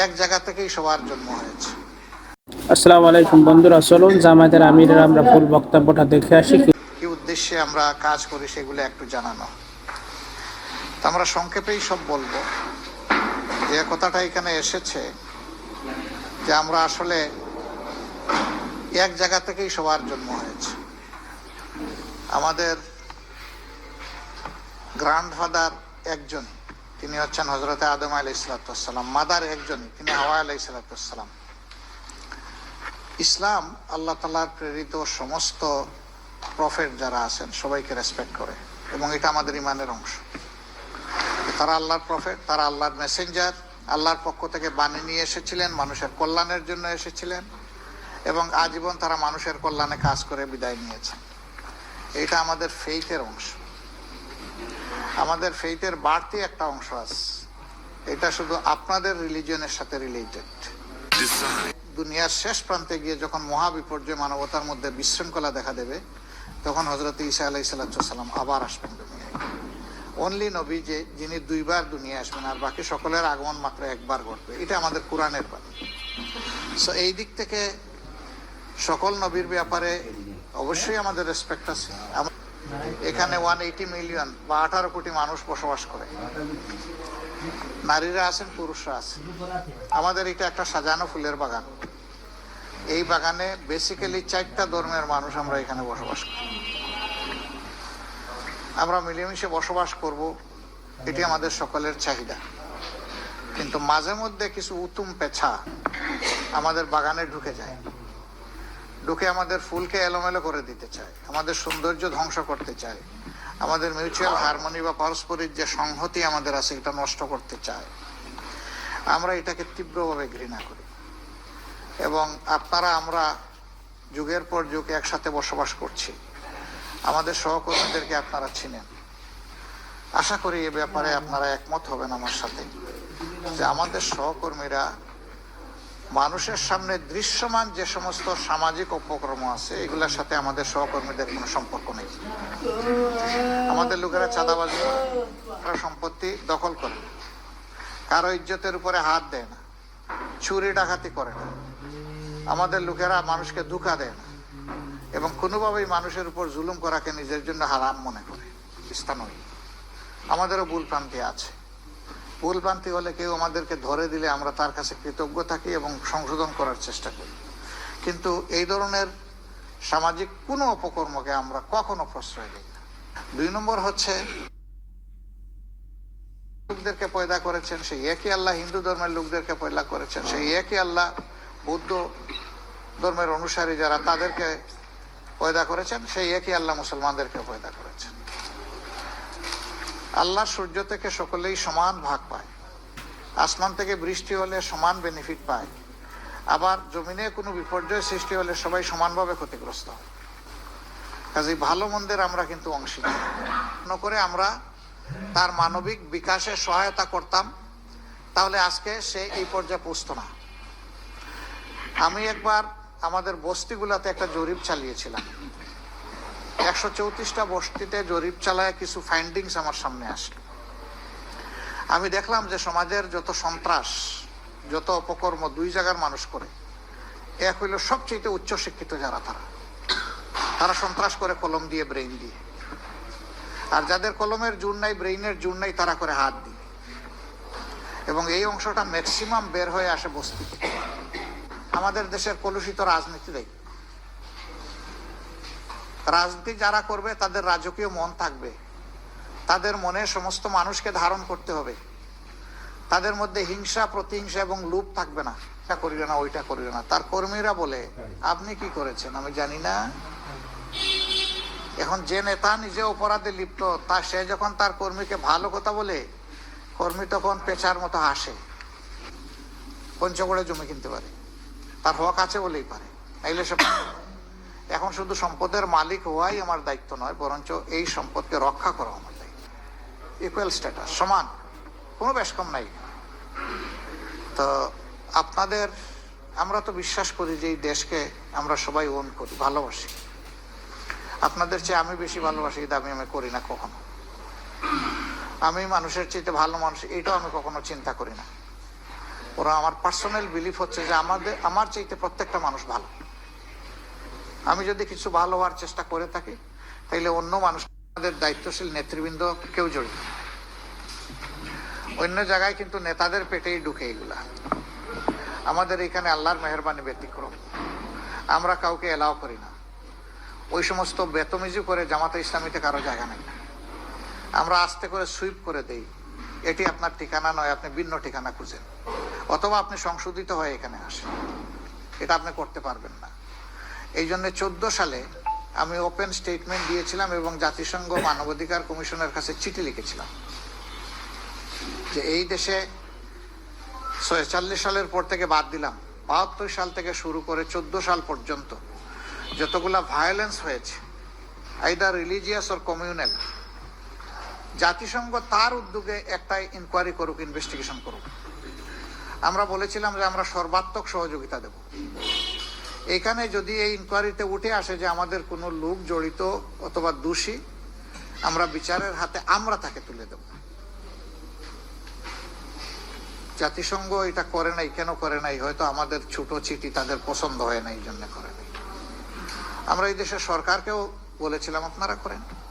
এক জায়গা থেকেই সবার জন্ম হয়েছে। আসসালামু আলাইকুম বন্ধুরা চলুন জামায়াতের আমিরের আমরা ফুল বক্তব্যটা দেখে আসি। কি উদ্দেশ্যে আমরা কাজ করি সেগুলো একটু জানানো। আমরা সংক্ষেপেই সব বলব। যে কথাটা এখানে এসেছে যে আমরা আসলে এক জায়গা থেকেই সবার জন্ম হয়েছে। আমাদের গ্র্যান্ডফাদার একজন। তিনি হচ্ছেন হজরতে আদম আলাই সালাতাম মাদার একজন, তিনি হাওয়া আলাই সালাতাম ইসলাম আল্লাহ তালার প্রেরিত সমস্ত প্রফেট যারা আছেন, সবাইকে রেসপেক্ট করে, এবং এটা আমাদের ইমানের অংশ। তারা আল্লাহর প্রফেট, তারা আল্লাহর মেসেঞ্জার আল্লাহর পক্ষ থেকে বাণী নিয়ে এসেছিলেন, মানুষের কল্যাণের জন্য এসেছিলেন, এবং আজীবন তারা মানুষের কল্যাণে কাজ করে বিদায় নিয়েছেন। এটা আমাদের ফেইথের অংশ। আমাদের ফেইথের বাড়তি একটা অংশ আছে। এটা শুধু আপনাদের রিলিজনের সাথে রিলেটেড দুনিয়ার শেষ প্রান্তে গিয়ে যখন মহাবিপর্যয় মানবতার মধ্যে বিশৃঙ্খলা দেখা দেবে, তখন হজরত ঈসা আলাই সাল্লাম আবার আসবেন দুনিয়ায়। অনলি নবী যে, যিনি দুইবার দুনিয়া আসবেন, আর বাকি সকলের আগমন মাত্র একবার ঘটবে। এটা আমাদের কোরআনের বাণী সো এই দিক থেকে সকল নবীর ব্যাপারে অবশ্যই আমাদের রেসপেক্ট আছে। এখানে ওয়ান এইটি মিলিয়ন বা আঠারো কোটি মানুষ বসবাস করে। নারীরা আছেন, পুরুষরা আছেন। আমাদের এটা একটা সাজানো ফুলের বাগান। এই বাগানে বেসিক্যালি চারটা ধর্মের মানুষ আমরা এখানে বসবাস করি। আমরা মিলেমিশে বসবাস করব, এটি আমাদের সকলের চাহিদা। কিন্তু মাঝে মধ্যে কিছু উতুম পেছা আমাদের বাগানে ঢুকে যায়। ঢুকে আমাদের ফুলকে এলোমেলো করে দিতে চায়, আমাদের সৌন্দর্য ধ্বংস করতে চায়, আমাদের মিউচুয়াল হারমোনি বা পারস্পরিক যে সংহতি আমাদের আছে এটা নষ্ট করতে চায়। আমরা এটাকে তীব্রভাবে ঘৃণা করি। এবং আপনারা, আমরা যুগের পর যুগ একসাথে বসবাস করছি। আমাদের সহকর্মীদেরকে আপনারা চিনেন। আশা করি এ ব্যাপারে আপনারা একমত হবেন আমার সাথে যে আমাদের সহকর্মীরা মানুষের সামনে দৃশ্যমান যে সমস্ত সামাজিক উপক্রম আছে, এগুলোর সাথে আমাদের সহকর্মীদের কোনো সম্পর্ক নেই। আমাদের লোকেরা চাঁদাবাজি সম্পত্তি দখল করে কারও ইজ্জতের উপরে হাত দেয় না, চুরি ডাকাতি করে না। আমাদের লোকেরা মানুষকে ধোঁকা দেয় না এবং কোনোভাবেই মানুষের উপর জুলুম করাকে নিজের জন্য হারাম মনে করে। স্থানই আমাদেরও ভুল প্রান্তি আছে। ভুল ভ্রান্তি হলে কেউ আমাদেরকে ধরে দিলে আমরা তার কাছে কৃতজ্ঞ থাকি এবং সংশোধন করার চেষ্টা করি। কিন্তু এই ধরনের সামাজিক কোনো অপকর্মকে আমরা কখনো প্রশ্রয় দিই না। দুই নম্বর হচ্ছে, লোকদেরকে পয়দা করেছেন, সেই একই আল্লাহ হিন্দু ধর্মের লোকদেরকে পয়দা করেছেন, সেই একই আল্লাহ বৌদ্ধ ধর্মের অনুসারী যারা তাদেরকে পয়দা করেছেন, সেই একই আল্লাহ মুসলমানদেরকে পয়দা করেছেন। আল্লাহ সূর্য থেকে সকলেই সমান ভাগ পায়। আসমান থেকে বৃষ্টি হলে সমান বেনিফিট পায়। আবার জমিনে কোনো বিপর্যয় সৃষ্টি হলে সবাই সমানভাবে ক্ষতিগ্রস্ত। কাজে ভালো মন্দের আমরা কিন্তু অংশীদার। করে আমরা তার মানবিক বিকাশে সহায়তা করতাম, তাহলে আজকে সে এই পর্যায়ে পৌঁছত না। আমি একবার আমাদের বস্তিগুলাতে একটা জরিপ চালিয়েছিলাম। একশো চৌত্রিশটা বস্তিতে জরিপ চালায় কিছু ফাইন্ডিংস আমার সামনে আসলো। আমি দেখলাম যে সমাজের যত সন্ত্রাস, যত অপকর্ম দুই জায়গার মানুষ করে, এক হইল সবচেয়ে উচ্চ শিক্ষিত যারা তারা। তারা সন্ত্রাস করে কলম দিয়ে ব্রেইন দিয়ে। আর যাদের কলমের জোর নাই ব্রেইনের জোর নাই, তারা করে হাত দিয়ে। এবং এই অংশটা ম্যাক্সিমাম বের হয়ে আসে বস্তি থেকে। আমাদের দেশের কলুষিত রাজনীতি দেয় রাজনীতি যারা করবে, তাদের রাজকীয় মন থাকবে। তাদের মনে সমস্ত মানুষকে ধারণ করতে হবে। তাদের মধ্যে হিংসা, প্রতিহিংসা এবং লোভ থাকবে না। এটা করিবে না, ওইটা করিবে না। তার কর্মীরা বলে, আপনি কি করেছেন? আমি জানি না। এখন যে নেতা নিজে অপরাধে লিপ্ত, তা সে যখন তার কর্মীকে ভালো কথা বলে, কর্মী তখন পেঁচার মতো হাসে। পঞ্চগড়ে জমি কিনতে পারে। তার হক আছে বলেই পারে। নাইলে সে পারে না। এখন শুধু সম্পদের মালিক হওয়াই আমার দায়িত্ব নয়, বরঞ্চ এই সম্পদকে রক্ষা করা আমার দায়িত্ব। ইকুয়াল স্ট্যাটাস সমান, কোনো বেশ কম নাই। তো আপনাদের, আমরা তো বিশ্বাস করি যে এই দেশকে আমরা সবাই ওন করি, ভালোবাসি। আপনাদের চেয়ে আমি বেশি ভালোবাসি দাবি আমি করি না কখনো। আমি মানুষের চেয়ে ভালো মানুষ, এটাও আমি কখনো চিন্তা করি না। ওরা আমার পার্সোনাল বিলিফ হচ্ছে যে আমাদের, আমার চাইতে প্রত্যেকটা মানুষ ভালো। আমি যদি কিছু ভালো হওয়ার চেষ্টা করে থাকি, তাইলে অন্য মানুষ আমাদের দায়িত্বশীল নেতৃবৃন্দ কেউ জড়িত অন্য জায়গায় কিন্তু নেতাদের পেটেই ঢুকে এগুলা। আমাদের এখানে আল্লাহর মেহরবানি ব্যতিক্রম। আমরা কাউকে এলাও করি না। ওই সমস্ত বেতমিজি করে জামাতে ইসলামীতে কারও জায়গা নেই। আমরা আস্তে করে সুইপ করে দেই। এটি আপনার ঠিকানা নয়, আপনি ভিন্ন ঠিকানা খুঁজেন। অথবা আপনি সংশোধিত হয়ে এখানে আসেন। এটা আপনি করতে পারবেন না। এই জন্য চোদ্দ সালে আমি ওপেন স্টেটমেন্ট দিয়েছিলাম এবং জাতিসংঘ মানবাধিকার কমিশনের কাছে চিঠি লিখেছিলাম যে এই দেশে ছয়চল্লিশ সালের পর থেকে বাদ দিলাম। বাহাত্তর সাল থেকে শুরু করে চোদ্দ সাল পর্যন্ত যতগুলা ভায়োলেন্স হয়েছে আইদার রিলিজিয়াস ওর কমিউনাল জাতিসংঘ তার উদ্যোগে একটা ইনকোয়ারি করুক ইনভেস্টিগেশন করুক। আমরা বলেছিলাম যে আমরা সর্বাত্মক সহযোগিতা দেব। এখানে যদি এই ইনকোয়ারিতে উঠে আসে যে আমাদের কোনো লোক জড়িত অথবা দোষী, আমরা বিচারের হাতে আমরা তাকে তুলে দেব। জাতিসংঘ এটা করে নাই, কেন করে নাই? হয়তো আমাদের ছোট চিঠি তাদের পছন্দ হয় না এই জন্য করে নাই। আমরা এই দেশের সরকারকেও বলেছিলাম, আপনারা করেন।